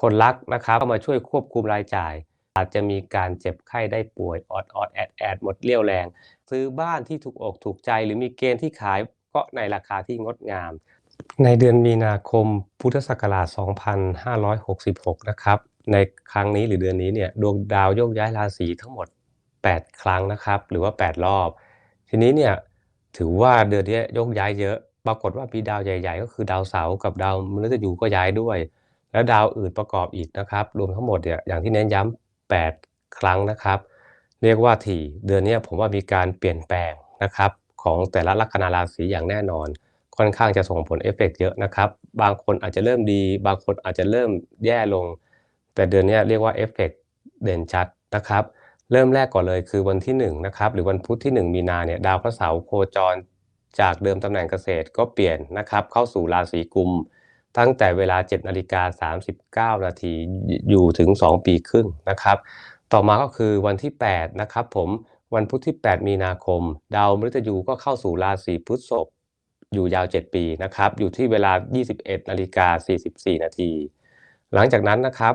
คนรักนะครับเข้ามาช่วยควบคุมรายจ่าย อาจจะมีการเจ็บไข้ได้ป่วยออดออดแอดแอดหมดเรี่ยวแรง ซื้อบ้านที่ถูกอกถูกใจ หรือมีเกณฑ์ที่ขายก็ในราคาที่งดงาม ในเดือนมีนาคมพุทธศักราช 2566 นะครับ ในครั้งนี้หรือเดือนนี้เนี่ยดวงดาวโยกย้ายราศีทั้งหมด 8 ครั้งนะครับ หรือว่า 8 รอบ ทีนี้เนี่ยถือว่าเดือนนี้โยกย้ายเยอะ ปรากฏว่ามีดาวใหญ่ ๆ ก็คือดาวเสาร์กับดาวมฤตยูก็ย้ายด้วย แล้วดาวอื่นประกอบอีกนะครับ รวมทั้งหมดเนี่ยอย่างที่เน้นย้ำ8ครั้งนะครับ เรียกว่าถี่เดือนนี้ผมว่ามีการเปลี่ยนแปลงนะครับของแต่ละลัคนาราศีอย่างแน่นอน ค่อนข้างจะส่งผลเอฟเฟกต์เยอะนะครับ บางคนอาจจะเริ่มดี บางคนอาจจะเริ่มแย่ลง แต่เดือนนี้เรียกว่าเอฟเฟกต์เด่นชัดนะครับ เริ่มแรกก่อนเลยคือวันที่1นะครับหรือวันพุธที่ 1 มีนาเนี่ยดาวพระเสาร์โคจรจากเดิมตำแหน่งเกษตรก็เปลี่ยนนะครับเข้าสู่ราศีกุม ตั้งแต่เวลา 7นาฬิกา39 นาทีอยู่ถึง 2 ปีครึ่งนะครับ ต่อมาก็คือวันที่ 8 นะครับผมวันพุธที่ 8 มีนาคม ดาวมฤตยูก็เข้าสู่ราศีพฤษภอยู่ยาว 7 ปีนะครับ อยู่ที่เวลา 21นาฬิกา44 นาที หลังจากนั้นนะครับ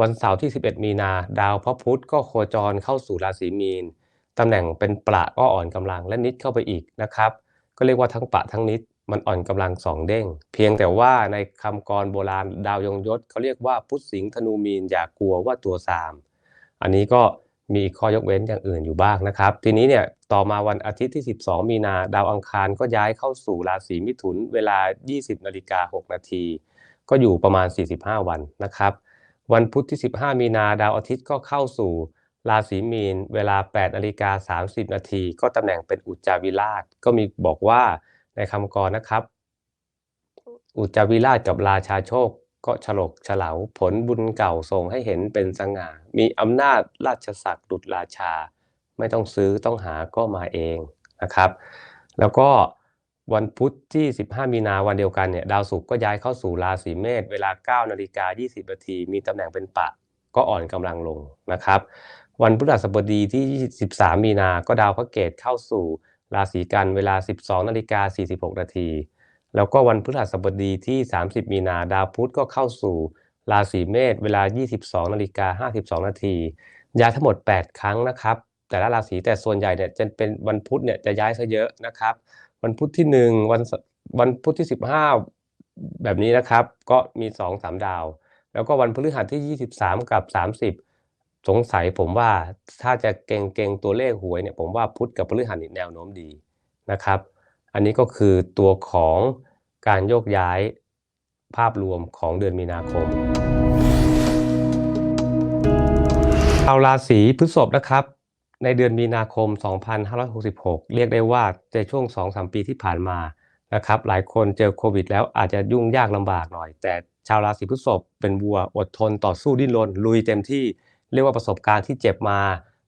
วันเสาร์ที่ 11 มีนา ดาวพระพุธก็โคจรเข้าสู่ราศีมีนตำแหน่งเป็นประก็อ่อนกำลังและนิดเข้าไปอีกนะครับ ก็เรียกว่าทั้งปะทั้งนิด มันอ่อนกำลังสองเด้ง เพียงแต่ว่าในคำกรโบราณดาวยงยศเขาเรียกว่าพุทธสิงธนูมีนอย่ากลัวว่าตัวสามอันนี้ก็มีข้อยกเว้นอย่างอื่นอยู่บ้างนะครับ ทีนี้เนี่ยต่อมาวันอาทิตย์ที่ 12 มีนาดาวอังคารก็ย้ายเข้าสู่ราศีมิถุนเวลา 20นาฬิกา6นาทีก็อยู่ประมาณ 45 วันนะครับ วันพุธที่ 15 มีนาดาวอาทิตย์ก็เข้าสู่ราศีมีน เวลา8นาฬิกา30นาทีก็ตำแหน่งเป็นอุจจาวิราชก็มีบอกว่า ในคำกรนะครับ อุจวิราชกับราชาโชคก็ฉลกฉลาผลบุญเก่าส่งให้เห็นเป็นสง่า มีอำนาจราชศักดิ์ดุจราชา ไม่ต้องซื้อต้องหาก็มาเองนะครับ แล้วก็วันพุธที่ 15 มีนาวันเดียวกันเนี่ยดาวศุกร์ก็ย้ายเข้าสู่ราศีเมษเวลา 9 นาฬิกา 20 นาที มีตำแหน่งเป็นปะก็อ่อนกำลังลงนะครับ วันพฤหัสบดีที่23มีนาก็ดาวพระเกตเข้าสู่ ราศีกันเวลา 12นาฬิกา46นาทีแล้วก็วันพฤหัสบดีที่ 30 มีนาดาวพุธก็เข้าสู่ราศีเมษเวลา 22นาฬิกา52นาทีย้ายทั้งหมด 8 ครั้งนะครับ แต่ละราศีแต่ส่วนใหญ่เนี่ยจะเป็นวันพุธเนี่ยจะย้ายซะเยอะนะครับ วันพุธที่ 1 วันวันพุธที่ 15 แบบนี้นะครับ ก็มี 2-3 ดาว แล้วก็วันพฤหัสที่ 23 กับ 30 สงสัยผมว่าถ้าจะเก่งเก่งตัวเลขหวยเนี่ยผมว่าพุทธกับพฤหัสนี่แนวโน้มดีนะครับ อันนี้ก็คือตัวของการโยกย้ายภาพรวมของเดือนมีนาคมชาวราศีพฤษภนะครับ ในเดือนมีนาคม 2566 เรียกได้ว่าในช่วง 2-3 ปีที่ผ่านมานะครับ หลายคนเจอโควิด แล้วอาจจะยุ่งยากลำบากหน่อย แต่ชาวราศีพฤษภเป็นวัวอดทนต่อสู้ดิ้นรนลุยเต็มที่ เรียกว่าประสบการณ์ที่เจ็บมา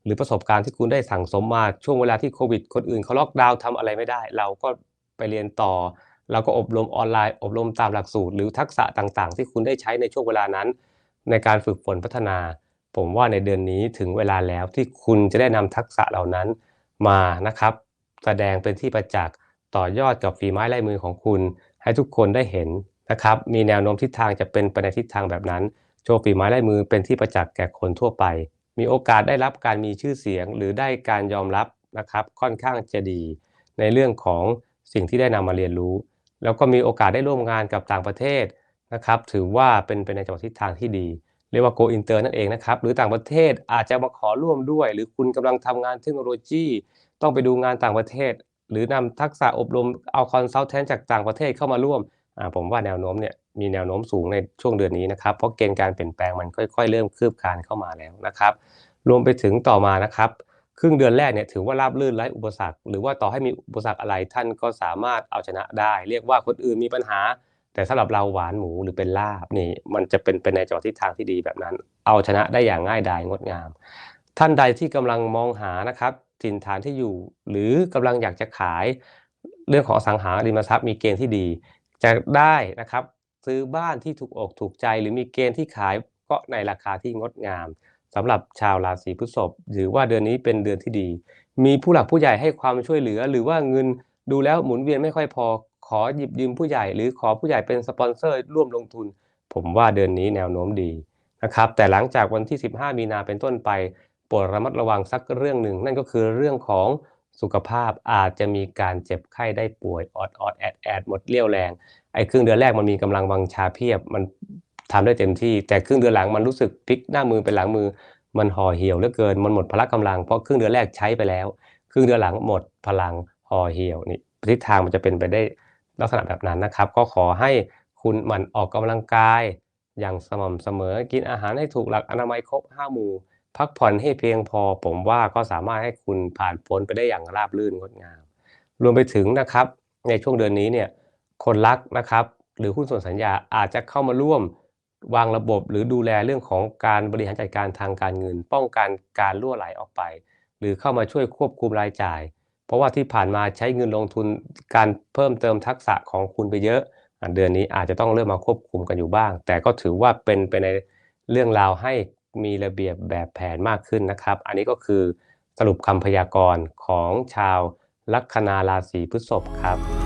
หรือประสบการณ์ที่คุณได้สั่งสมมาช่วงเวลาที่โควิด คนอื่นเขาล็อกดาวน์ทำอะไรไม่ได้ เราก็ไปเรียนต่อ เราก็อบรมออนไลน์ อบรมตามหลักสูตร หรือทักษะต่างๆ ที่คุณได้ใช้ในช่วงเวลานั้น ในการฝึกฝนพัฒนา ผมว่าในเดือนนี้ถึงเวลาแล้วที่คุณจะได้นำทักษะเหล่านั้นมานะครับ แสดงเป็นที่ประจักษ์ต่อยอดกับฝีไม้ลายมือของคุณ ให้ทุกคนได้เห็นนะครับ มีแนวโน้มทิศทางจะเป็นไปในทิศทางแบบนั้น โชว์ฝีไม้ลายมือเป็นที่ประจักษ์แก่คนทั่วไป มีโอกาสได้รับการมีชื่อเสียงหรือได้การยอมรับนะครับค่อนข้างจะดีในเรื่องของสิ่งที่ได้นำมาเรียนรู้ แล้วก็มีโอกาสได้ร่วมงานกับต่างประเทศนะครับ ถือว่าเป็นไปในจังหวะทิศทางที่ดีเรียกว่า go inter นั่นเองนะครับ หรือต่างประเทศอาจจะมาขอร่วมด้วย หรือคุณกำลังทำงานเทคโนโลยี ต้องไปดูงานต่างประเทศ หรือนำทักษะอบรมเอาคอนซัลแทนจากต่างประเทศเข้ามาร่วม ผมว่าแนวโน้มเนี่ยมีแนวโน้มสูงในช่วงเดือนนี้นะครับเพราะเกณฑ์การเปลี่ยนแปลงมันค่อย ๆ เริ่มคืบคลานเข้ามาแล้วนะครับ รวมไปถึงต่อมานะครับ ครึ่งเดือนแรกเนี่ยถือว่าราบรื่นไร้อุปสรรค หรือว่าต่อให้มีอุปสรรคอะไรท่านก็สามารถเอาชนะได้ เรียกว่าคนอื่นมีปัญหา แต่สำหรับเราหวานหมูหรือเป็นลาบนี่มันจะเป็นไปในจังหวะทิศทางที่ดีแบบนั้น เอาชนะได้อย่างง่ายดายงดงาม ท่านใดที่กำลังมองหานะครับถิ่นฐานที่อยู่ หรือกำลังอยากจะขายเรื่องของสังหาริมทรัพย์มีเกณฑ์ที่ดี จะได้นะครับซื้อบ้านที่ถูกอกถูกใจ หรือมีเกณฑ์ที่ขายก็ในราคาที่งดงามสำหรับชาวราศีพฤษภหรือว่าเดือนนี้เป็นเดือนที่ดี มีผู้หลักผู้ใหญ่ให้ความช่วยเหลือ หรือว่าเงินดูแล้วหมุนเวียนไม่ค่อยพอ ขอหยิบยืมผู้ใหญ่ หรือขอผู้ใหญ่เป็นสปอนเซอร์ร่วมลงทุน ผมว่าเดือนนี้แนวโน้มดีนะครับแต่หลังจากวันที่ 15 มีนาเป็นต้นไปโปรดระมัดระวังสักเรื่องหนึ่ง นั่นก็คือเรื่องของ สุขภาพอาจจะมีการเจ็บไข้ได้ป่วยออดออดแอดแอดหมดเรี่ยวแรงไอ้ครึ่งเดือนแรกมันมีกำลังวังชาเพียบมันทำได้เต็มที่ แต่ครึ่งเดือนหลังมันรู้สึกพลิกหน้ามือเป็นหลังมือ มันห่อเหี่ยวเหลือเกินมันหมดพละกำลังเพราะครึ่งเดือนแรกใช้ไปแล้ว ครึ่งเดือนหลังหมดพลังห่อเหี่ยวนี่ทิศทางมันจะเป็นไปได้ลักษณะแบบนั้นนะครับ ก็ขอให้คุณหมั่นออกกำลังกาย อย่างสม่ำเสมอกินอาหารให้ถูกหลักอนามัยครบห้าหมู่ พักผ่อนให้เพียงพอผมว่าก็สามารถให้คุณผ่านพ้นไปได้อย่างราบรื่นงดงาม รวมไปถึงนะครับในช่วงเดือนนี้เนี่ยคนรักนะครับหรือหุ้นส่วนสัญญาอาจจะเข้ามาร่วมวางระบบ หรือดูแลเรื่องของการบริหารจัดการทางการเงิน ป้องกันการรั่วไหลออกไป หรือเข้ามาช่วยควบคุมรายจ่าย เพราะว่าที่ผ่านมาใช้เงินลงทุนการเพิ่มเติมทักษะของคุณไปเยอะเดือนนี้อาจจะต้องเริ่มมาควบคุมกันอยู่บ้าง แต่ก็ถือว่าเป็นไปในเรื่องราวให้ มีระเบียบแบบแผนมากขึ้นนะครับ อันนี้ก็คือสรุปคำพยากรณ์ของชาวลัคนาราศีพฤษภครับ